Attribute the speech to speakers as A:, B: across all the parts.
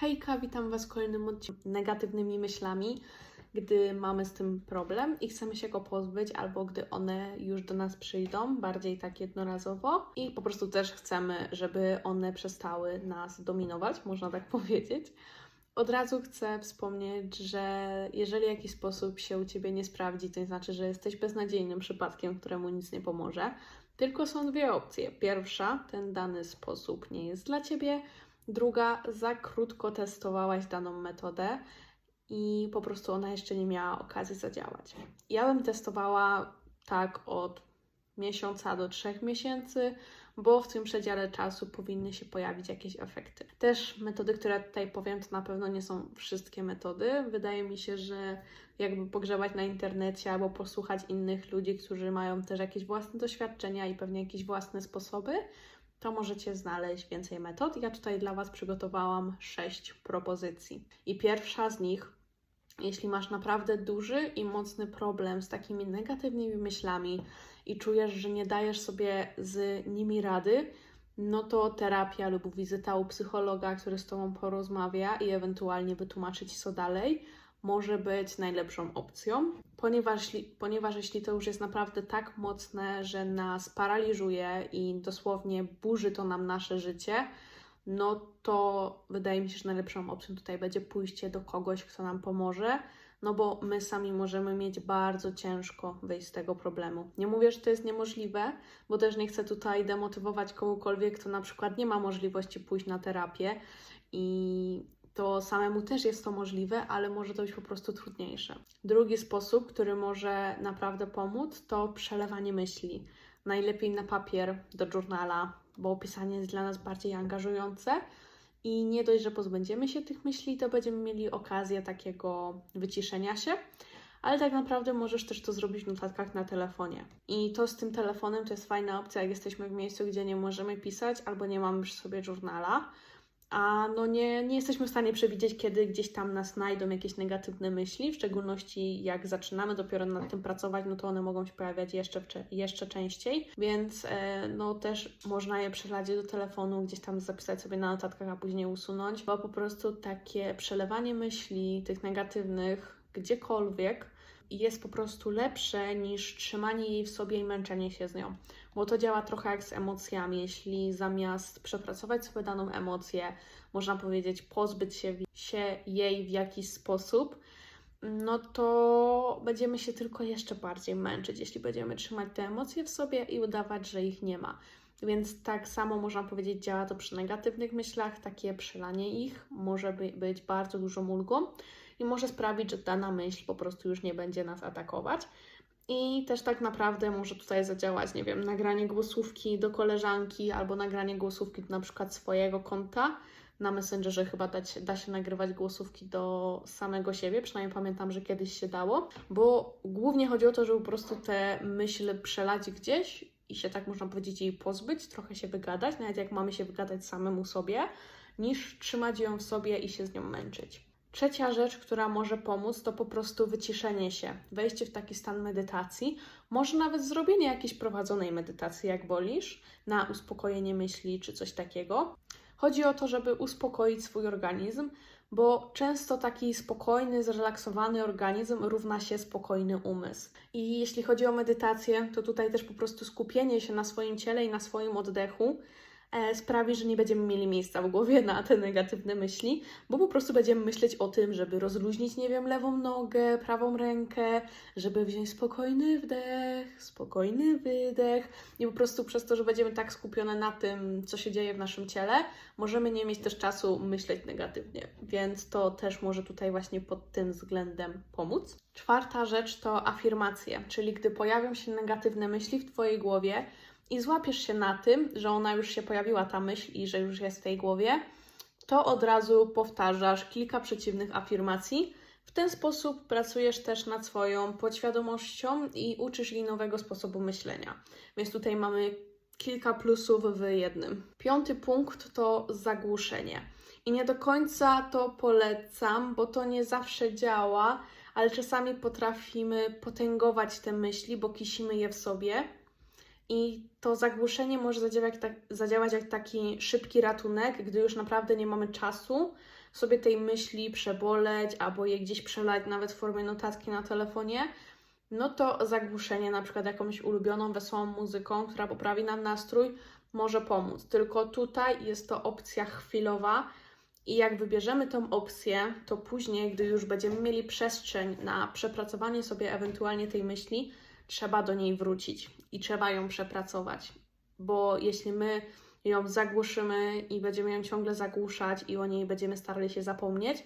A: Hejka, witam Was w kolejnym odcinku negatywnymi myślami, gdy mamy z tym problem i chcemy się go pozbyć, albo gdy one już do nas przyjdą, bardziej tak jednorazowo i po prostu też chcemy, żeby one przestały nas dominować, można tak powiedzieć. Od razu chcę wspomnieć, że jeżeli w jakiś sposób się u Ciebie nie sprawdzi, to nie znaczy, że jesteś beznadziejnym przypadkiem, któremu nic nie pomoże. Tylko są dwie opcje. Pierwsza, ten dany sposób nie jest dla Ciebie. Druga, za krótko testowałaś daną metodę i po prostu ona jeszcze nie miała okazji zadziałać. Ja bym testowała tak od miesiąca do trzech miesięcy, bo w tym przedziale czasu powinny się pojawić jakieś efekty. Też metody, które tutaj powiem, to na pewno nie są wszystkie metody. Wydaje mi się, że jakby pogrzebać na internecie albo posłuchać innych ludzi, którzy mają też jakieś własne doświadczenia i pewnie jakieś własne sposoby, to możecie znaleźć więcej metod. Ja tutaj dla Was przygotowałam sześć propozycji. I pierwsza z nich, jeśli masz naprawdę duży i mocny problem z takimi negatywnymi myślami i czujesz, że nie dajesz sobie z nimi rady, no to terapia lub wizyta u psychologa, który z Tobą porozmawia i ewentualnie wytłumaczy Ci co dalej, może być najlepszą opcją, ponieważ, ponieważ jeśli to już jest naprawdę tak mocne, że nas paraliżuje i dosłownie burzy to nam nasze życie, no to wydaje mi się, że najlepszą opcją tutaj będzie pójście do kogoś, kto nam pomoże, no bo my sami możemy mieć bardzo ciężko wyjść z tego problemu. Nie mówię, że to jest niemożliwe, bo też nie chcę tutaj demotywować kogokolwiek, kto na przykład nie ma możliwości pójść na terapię i to samemu też jest to możliwe, ale może to być po prostu trudniejsze. Drugi sposób, który może naprawdę pomóc, to przelewanie myśli. Najlepiej na papier, do journala, bo pisanie jest dla nas bardziej angażujące. I nie dość, że pozbędziemy się tych myśli, to będziemy mieli okazję takiego wyciszenia się, ale tak naprawdę możesz też to zrobić w notatkach na telefonie. I to z tym telefonem to jest fajna opcja, jak jesteśmy w miejscu, gdzie nie możemy pisać albo nie mamy przy sobie journala a no nie, nie jesteśmy w stanie przewidzieć, kiedy gdzieś tam nas znajdą jakieś negatywne myśli, w szczególności jak zaczynamy dopiero nad tym pracować, no to one mogą się pojawiać jeszcze, jeszcze częściej, więc e, no też można je przelać do telefonu, gdzieś tam zapisać sobie na notatkach, a później usunąć, bo po prostu takie przelewanie myśli, tych negatywnych, gdziekolwiek, jest po prostu lepsze niż trzymanie jej w sobie i męczenie się z nią. Bo to działa trochę jak z emocjami. Jeśli zamiast przepracować sobie daną emocję, można powiedzieć, pozbyć się, się jej w jakiś sposób, no to będziemy się tylko jeszcze bardziej męczyć, jeśli będziemy trzymać te emocje w sobie i udawać, że ich nie ma. Więc tak samo można powiedzieć, działa to przy negatywnych myślach, takie przelanie ich może być bardzo dużą ulgą i może sprawić, że dana myśl po prostu już nie będzie nas atakować. I też tak naprawdę może tutaj zadziałać, nie wiem, nagranie głosówki do koleżanki albo nagranie głosówki do na przykład swojego konta. Na Messengerze chyba dać, da się nagrywać głosówki do samego siebie, przynajmniej pamiętam, że kiedyś się dało, bo głównie chodzi o to, żeby po prostu te myśli przelać gdzieś i się tak można powiedzieć jej pozbyć, trochę się wygadać, nawet jak mamy się wygadać samemu sobie, niż trzymać ją w sobie i się z nią męczyć. Trzecia rzecz, która może pomóc, to po prostu wyciszenie się, wejście w taki stan medytacji, może nawet zrobienie jakiejś prowadzonej medytacji, jak wolisz, na uspokojenie myśli czy coś takiego. Chodzi o to, żeby uspokoić swój organizm, bo często taki spokojny, zrelaksowany organizm równa się spokojny umysł. I jeśli chodzi o medytację, to tutaj też po prostu skupienie się na swoim ciele i na swoim oddechu sprawi, że nie będziemy mieli miejsca w głowie na te negatywne myśli, bo po prostu będziemy myśleć o tym, żeby rozluźnić, nie wiem, lewą nogę, prawą rękę, żeby wziąć spokojny wdech, spokojny wydech i po prostu przez to, że będziemy tak skupione na tym, co się dzieje w naszym ciele, możemy nie mieć też czasu myśleć negatywnie, więc to też może tutaj właśnie pod tym względem pomóc. Czwarta rzecz to afirmacje, czyli gdy pojawią się negatywne myśli w Twojej głowie, i złapiesz się na tym, że ona już się pojawiła, ta myśl i że już jest w tej głowie, to od razu powtarzasz kilka przeciwnych afirmacji. W ten sposób pracujesz też nad swoją podświadomością i uczysz jej nowego sposobu myślenia. Więc tutaj mamy kilka plusów w jednym. Piąty punkt to zagłuszenie. I nie do końca to polecam, bo to nie zawsze działa, ale czasami potrafimy potęgować te myśli, bo kisimy je w sobie I to zagłuszenie może zadziałać, tak, zadziałać jak taki szybki ratunek, gdy już naprawdę nie mamy czasu sobie tej myśli przeboleć albo je gdzieś przelać nawet w formie notatki na telefonie. No to zagłuszenie na przykład jakąś ulubioną, wesołą muzyką, która poprawi nam nastrój, może pomóc. Tylko tutaj jest to opcja chwilowa i jak wybierzemy tą opcję, to później, gdy już będziemy mieli przestrzeń na przepracowanie sobie ewentualnie tej myśli, trzeba do niej wrócić i trzeba ją przepracować. Bo jeśli my ją zagłuszymy i będziemy ją ciągle zagłuszać i o niej będziemy starali się zapomnieć,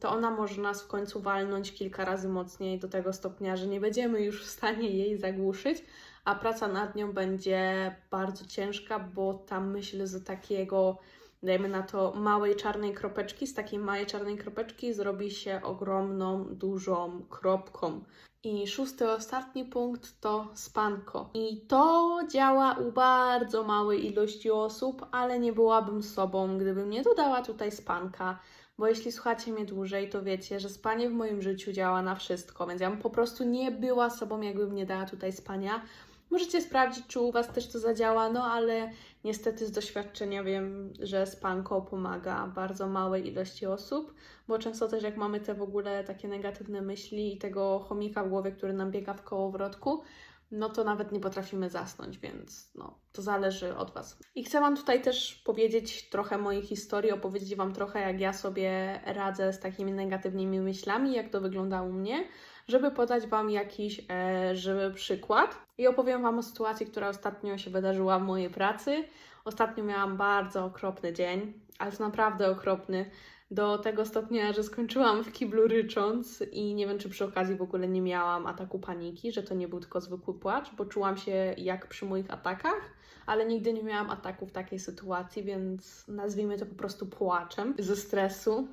A: to ona może nas w końcu walnąć kilka razy mocniej do tego stopnia, że nie będziemy już w stanie jej zagłuszyć, a praca nad nią będzie bardzo ciężka, bo ta myśl z takiego, dajmy na to, małej czarnej kropeczki, z takiej małej czarnej kropeczki zrobi się ogromną, dużą kropką. I szósty, ostatni punkt to spanko. I to działa u bardzo małej ilości osób, ale nie byłabym sobą, gdybym nie dodała tutaj spanka. Bo jeśli słuchacie mnie dłużej, to wiecie, że spanie w moim życiu działa na wszystko, więc ja bym po prostu nie była sobą, jakbym nie dała tutaj spania. Możecie sprawdzić, czy u Was też to zadziała, no ale niestety z doświadczenia wiem, że spanko pomaga bardzo małej ilości osób, bo często też jak mamy te w ogóle takie negatywne myśli i tego chomika w głowie, który nam biega w kołowrotku, no to nawet nie potrafimy zasnąć, więc no, to zależy od Was. I chcę Wam tutaj też powiedzieć trochę mojej historii, opowiedzieć Wam trochę, jak ja sobie radzę z takimi negatywnymi myślami, jak to wygląda u mnie, żeby podać Wam jakiś e, żywy przykład. I opowiem Wam o sytuacji, która ostatnio się wydarzyła w mojej pracy. Ostatnio miałam bardzo okropny dzień, ale to naprawdę okropny do tego stopnia, że skończyłam w kiblu rycząc i nie wiem, czy przy okazji w ogóle nie miałam ataku paniki, że to nie był tylko zwykły płacz, bo czułam się jak przy moich atakach, ale nigdy nie miałam ataku w takiej sytuacji, więc nazwijmy to po prostu płaczem ze stresu.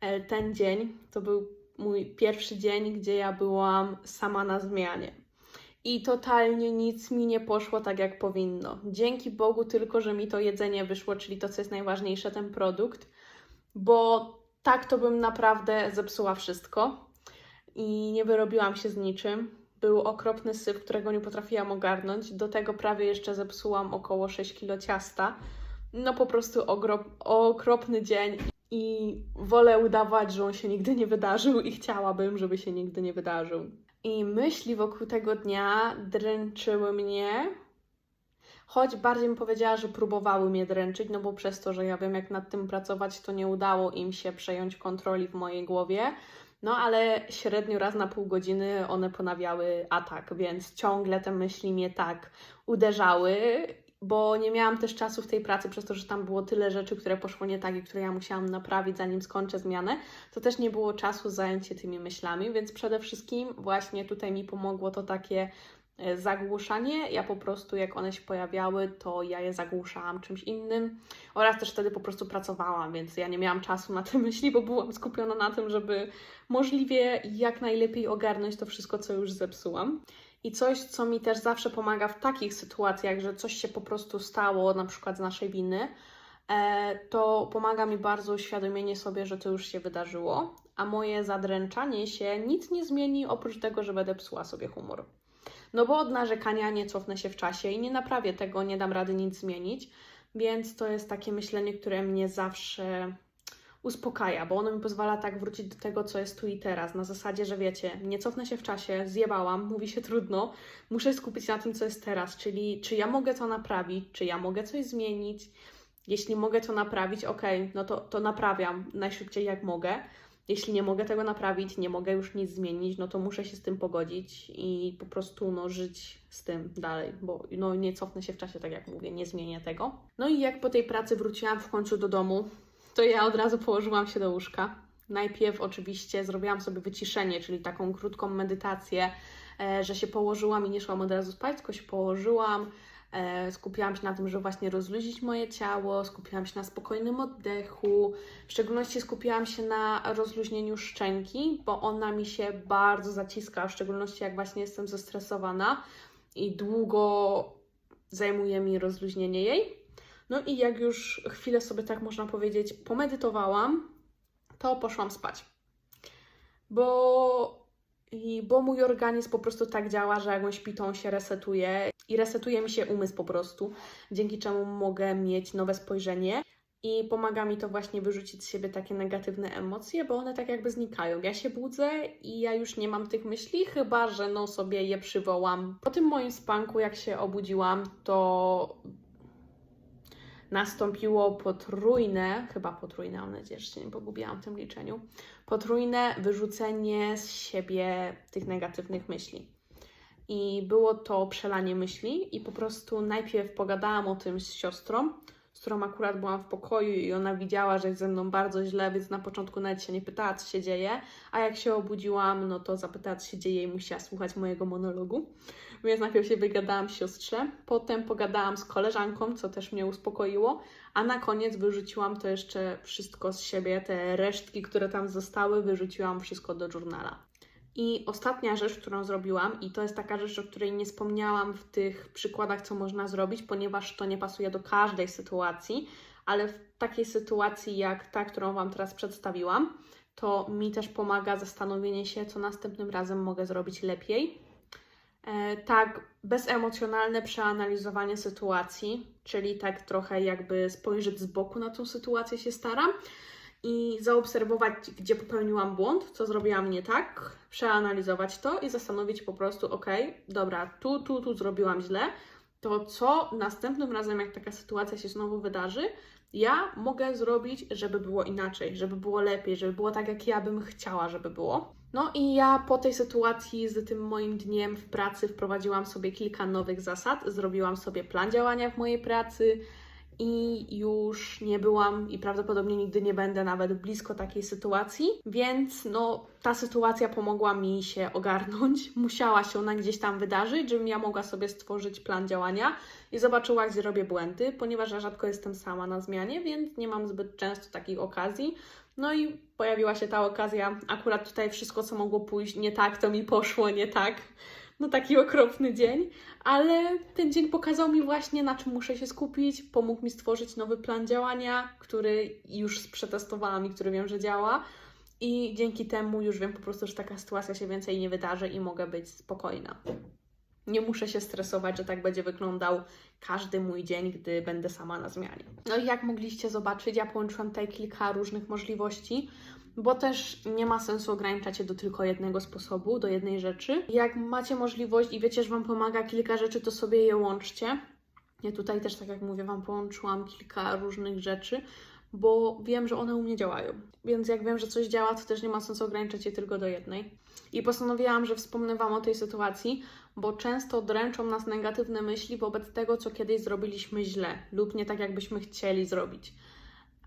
A: E, Ten dzień to był mój pierwszy dzień, gdzie ja byłam sama na zmianie. I totalnie nic mi nie poszło tak, jak powinno. Dzięki Bogu tylko, że mi to jedzenie wyszło, czyli to, co jest najważniejsze, ten produkt bo tak to bym naprawdę zepsuła wszystko i nie wyrobiłam się z niczym. Był okropny syf, którego nie potrafiłam ogarnąć. Do tego prawie jeszcze zepsułam około 6 kilo ciasta. No po prostu okropny dzień i wolę udawać, że on się nigdy nie wydarzył i chciałabym, żeby się nigdy nie wydarzył. I myśli wokół tego dnia dręczyły mnie, choć bardziej bym powiedziała, że próbowały mnie dręczyć, no bo przez to, że ja wiem, jak nad tym pracować, to nie udało im się przejąć kontroli w mojej głowie. No ale średnio raz na pół godziny one ponawiały atak, więc ciągle te myśli mnie tak uderzały, bo nie miałam też czasu w tej pracy, przez to, że tam było tyle rzeczy, które poszło nie tak i które ja musiałam naprawić, zanim skończę zmianę, to też nie było czasu zająć się tymi myślami, więc przede wszystkim właśnie tutaj mi pomogło to takie zagłuszanie. Ja po prostu, jak one się pojawiały, to ja je zagłuszałam czymś innym oraz też wtedy po prostu pracowałam, więc ja nie miałam czasu na te myśli, bo byłam skupiona na tym, żeby możliwie jak najlepiej ogarnąć to wszystko, co już zepsułam. I coś, co mi też zawsze pomaga w takich sytuacjach, że coś się po prostu stało, na przykład z naszej winy, e, to pomaga mi bardzo uświadomienie sobie, że to już się wydarzyło, a moje zadręczanie się nic nie zmieni, oprócz tego, że będę psuła sobie humor. No bo od narzekania nie cofnę się w czasie i nie naprawię tego, nie dam rady nic zmienić, więc to jest takie myślenie, które mnie zawsze uspokaja, bo ono mi pozwala tak wrócić do tego, co jest tu i teraz. Na zasadzie, że wiecie, nie cofnę się w czasie, zjebałam, mówi się trudno, muszę skupić na tym, co jest teraz, czyli czy ja mogę to naprawić, czy ja mogę coś zmienić. Jeśli mogę to naprawić, ok, no to, to naprawiam najszybciej jak mogę. Jeśli nie mogę tego naprawić, nie mogę już nic zmienić, no to muszę się z tym pogodzić i po prostu no, żyć z tym dalej, bo no, nie cofnę się w czasie, tak jak mówię, nie zmienię tego. No i jak po tej pracy wróciłam w końcu do domu, to ja od razu położyłam się do łóżka. Najpierw oczywiście zrobiłam sobie wyciszenie, czyli taką krótką medytację, e, że się położyłam i nie szłam od razu spać, tylko się położyłam, skupiłam się na tym, żeby właśnie rozluźnić moje ciało, skupiłam się na spokojnym oddechu, w szczególności skupiłam się na rozluźnieniu szczęki, bo ona mi się bardzo zaciska, w szczególności jak właśnie jestem zestresowana i długo zajmuje mi rozluźnienie jej. No i jak już chwilę sobie, tak można powiedzieć, pomedytowałam, to poszłam spać. Bo I bo mój organizm po prostu tak działa, że jak on śpi, to on się resetuje i resetuje mi się umysł po prostu, dzięki czemu mogę mieć nowe spojrzenie i pomaga mi to właśnie wyrzucić z siebie takie negatywne emocje, bo one tak jakby znikają. Ja się budzę i ja już nie mam tych myśli, chyba że no sobie je przywołam. Po tym moim spanku, jak się obudziłam, to nastąpiło potrójne, chyba potrójne, mam nadzieję, że się nie pogubiłam w tym liczeniu, potrójne wyrzucenie z siebie tych negatywnych myśli. I było to przelanie myśli, i po prostu najpierw pogadałam o tym z siostrą, z którą akurat byłam w pokoju, i ona widziała, że jest ze mną bardzo źle, więc na początku nawet się nie pytała, co się dzieje. A jak się obudziłam, no to zapytała, co się dzieje, i musiała słuchać mojego monologu. Więc najpierw się wygadałam siostrze, potem pogadałam z koleżanką, co też mnie uspokoiło, a na koniec wyrzuciłam to jeszcze wszystko z siebie, te resztki, które tam zostały, wyrzuciłam wszystko do journala. I ostatnia rzecz, którą zrobiłam, i to jest taka rzecz, o której nie wspomniałam w tych przykładach, co można zrobić, ponieważ to nie pasuje do każdej sytuacji, ale w takiej sytuacji jak ta, którą Wam teraz przedstawiłam, to mi też pomaga zastanowienie się, co następnym razem mogę zrobić lepiej. E, tak, bezemocjonalne przeanalizowanie sytuacji, czyli tak trochę jakby spojrzeć z boku na tą sytuację się staram i zaobserwować, gdzie popełniłam błąd, co zrobiłam nie tak, przeanalizować to i zastanowić po prostu, ok, dobra, tu, tu, tu zrobiłam źle, to co następnym razem, jak taka sytuacja się znowu wydarzy, ja mogę zrobić, żeby było inaczej, żeby było lepiej, żeby było tak, jak ja bym chciała, żeby było. No i ja po tej sytuacji z tym moim dniem w pracy wprowadziłam sobie kilka nowych zasad, zrobiłam sobie plan działania w mojej pracy, i już nie byłam i prawdopodobnie nigdy nie będę nawet blisko takiej sytuacji, więc no ta sytuacja pomogła mi się ogarnąć. Musiała się ona gdzieś tam wydarzyć, żebym ja mogła sobie stworzyć plan działania i zobaczyła, gdzie robię błędy, ponieważ ja rzadko jestem sama na zmianie, więc nie mam zbyt często takich okazji. No i pojawiła się ta okazja. Akurat tutaj wszystko, co mogło pójść nie tak, to mi poszło nie tak no taki okropny dzień, ale ten dzień pokazał mi właśnie, na czym muszę się skupić, pomógł mi stworzyć nowy plan działania, który już przetestowałam i który wiem, że działa. I dzięki temu już wiem po prostu, że taka sytuacja się więcej nie wydarzy i mogę być spokojna. Nie muszę się stresować, że tak będzie wyglądał każdy mój dzień, gdy będę sama na zmianie. No i jak mogliście zobaczyć, ja połączyłam tutaj kilka różnych możliwości bo też nie ma sensu ograniczać się do tylko jednego sposobu, do jednej rzeczy. Jak macie możliwość i wiecie, że Wam pomaga kilka rzeczy, to sobie je łączcie. Ja tutaj też, tak jak mówię, Wam połączyłam kilka różnych rzeczy, bo wiem, że one u mnie działają. Więc jak wiem, że coś działa, to też nie ma sensu ograniczać się tylko do jednej. I postanowiłam, że wspomnę Wam o tej sytuacji, bo często dręczą nas negatywne myśli wobec tego, co kiedyś zrobiliśmy źle lub nie tak, jakbyśmy chcieli zrobić.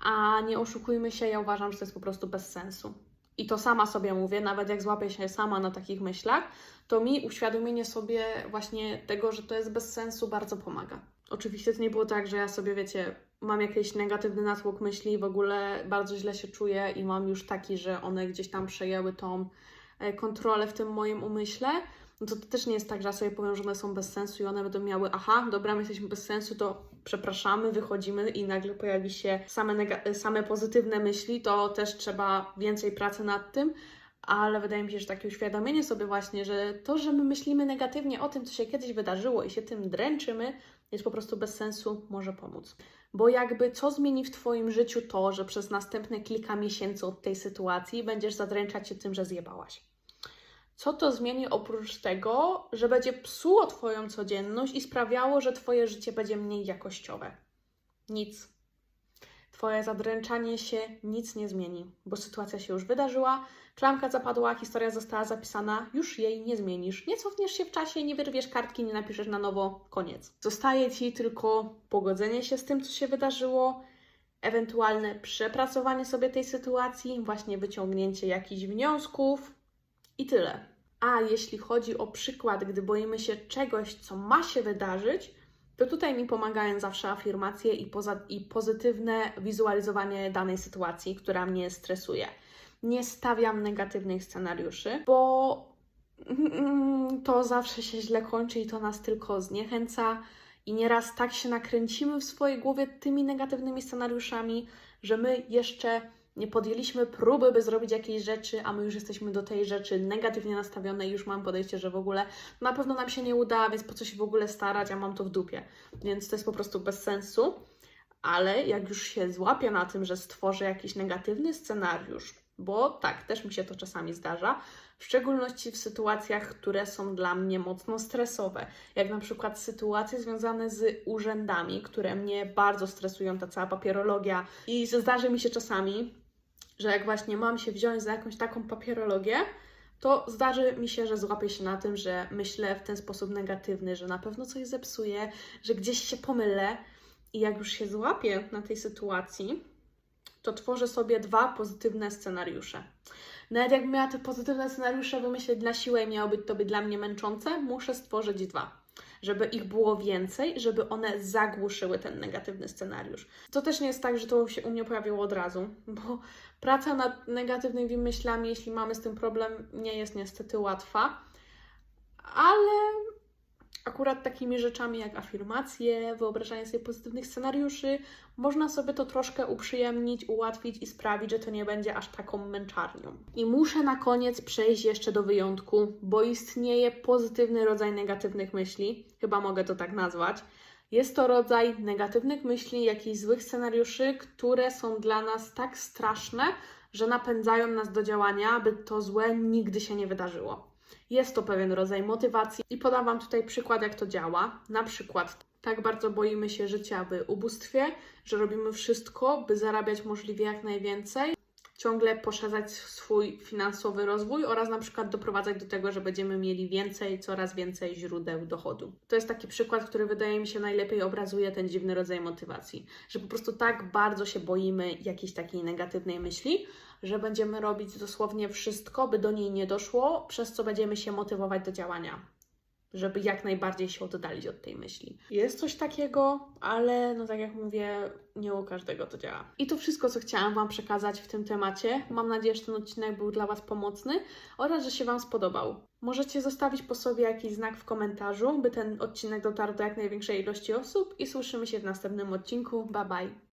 A: A nie oszukujmy się, ja uważam, że to jest po prostu bez sensu. I to sama sobie mówię, nawet jak złapię się sama na takich myślach, to mi uświadomienie sobie właśnie tego, że to jest bez sensu, bardzo pomaga. Oczywiście to nie było tak, że ja sobie, wiecie, mam jakiś negatywny natłok myśli, w ogóle bardzo źle się czuję i mam już taki, że one gdzieś tam przejęły tą e, kontrolę w tym moim umyśle, no to, to też nie jest tak, że ja sobie powiem, że one są bez sensu i one będą miały, aha, dobra, my jesteśmy bez sensu, to przepraszamy, wychodzimy i nagle pojawi się same, same pozytywne myśli, to też trzeba więcej pracy nad tym, ale wydaje mi się, że takie uświadomienie sobie właśnie, że to, że my myślimy negatywnie o tym, co się kiedyś wydarzyło i się tym dręczymy, jest po prostu bez sensu, może pomóc. Bo jakby co zmieni w Twoim życiu to, że przez następne kilka miesięcy od tej sytuacji będziesz zadręczać się tym, że zjebałaś? Co to zmieni oprócz tego, że będzie psuło Twoją codzienność i sprawiało, że Twoje życie będzie mniej jakościowe? Nic. Twoje zadręczanie się nic nie zmieni, bo sytuacja się już wydarzyła, klamka zapadła, historia została zapisana, już jej nie zmienisz. Nie cofniesz się w czasie, nie wyrwiesz kartki, nie napiszesz na nowo, koniec. Zostaje Ci tylko pogodzenie się z tym, co się wydarzyło, ewentualne przepracowanie sobie tej sytuacji, właśnie wyciągnięcie jakichś wniosków, i tyle. A jeśli chodzi o przykład, gdy boimy się czegoś, co ma się wydarzyć, to tutaj mi pomagają zawsze afirmacje i, poza, i pozytywne wizualizowanie danej sytuacji, która mnie stresuje. Nie stawiam negatywnych scenariuszy, bo to zawsze się źle kończy i to nas tylko zniechęca. I nieraz tak się nakręcimy w swojej głowie tymi negatywnymi scenariuszami, że my jeszcze nie podjęliśmy próby, by zrobić jakieś rzeczy, a my już jesteśmy do tej rzeczy negatywnie nastawione i już mam podejście, że w ogóle na pewno nam się nie uda, więc po co się w ogóle starać, a mam to w dupie. Więc to jest po prostu bez sensu. Ale jak już się złapię na tym, że stworzę jakiś negatywny scenariusz, bo tak, też mi się to czasami zdarza, w szczególności w sytuacjach, które są dla mnie mocno stresowe, jak na przykład sytuacje związane z urzędami, które mnie bardzo stresują, ta cała papierologia. I zdarzy mi się czasami, że jak właśnie mam się wziąć za jakąś taką papierologię, to zdarzy mi się, że złapię się na tym, że myślę w ten sposób negatywny, że na pewno coś zepsuję, że gdzieś się pomylę. I jak już się złapię na tej sytuacji, to tworzę sobie dwa pozytywne scenariusze. Nawet jakbym miała te pozytywne scenariusze wymyślić na siłę i miało być to być dla mnie męczące, muszę stworzyć dwa. Żeby ich było więcej, żeby one zagłuszyły ten negatywny scenariusz. To też nie jest tak, że to się u mnie pojawiło od razu, bo praca nad negatywnymi myślami, jeśli mamy z tym problem, nie jest niestety łatwa. Ale akurat takimi rzeczami jak afirmacje, wyobrażanie sobie pozytywnych scenariuszy, można sobie to troszkę uprzyjemnić, ułatwić i sprawić, że to nie będzie aż taką męczarnią. I muszę na koniec przejść jeszcze do wyjątku, bo istnieje pozytywny rodzaj negatywnych myśli, chyba mogę to tak nazwać. Jest to rodzaj negatywnych myśli, jakichś złych scenariuszy, które są dla nas tak straszne, że napędzają nas do działania, aby to złe nigdy się nie wydarzyło. Jest to pewien rodzaj motywacji i podam Wam tutaj przykład, jak to działa. Na przykład, tak bardzo boimy się życia w ubóstwie, że robimy wszystko, by zarabiać możliwie jak najwięcej, ciągle poszerzać swój finansowy rozwój oraz na przykład doprowadzać do tego, że będziemy mieli więcej, coraz więcej źródeł dochodu. To jest taki przykład, który wydaje mi się najlepiej obrazuje ten dziwny rodzaj motywacji, że po prostu tak bardzo się boimy jakiejś takiej negatywnej myśli, że będziemy robić dosłownie wszystko, by do niej nie doszło, przez co będziemy się motywować do działania. Żeby jak najbardziej się oddalić od tej myśli. Jest coś takiego, ale no tak jak mówię, nie u każdego to działa. I to wszystko, co chciałam Wam przekazać w tym temacie. Mam nadzieję, że ten odcinek był dla Was pomocny oraz, że się Wam spodobał. Możecie zostawić po sobie jakiś znak w komentarzu, by ten odcinek dotarł do jak największej ilości osób i słyszymy się w następnym odcinku. Bye bye!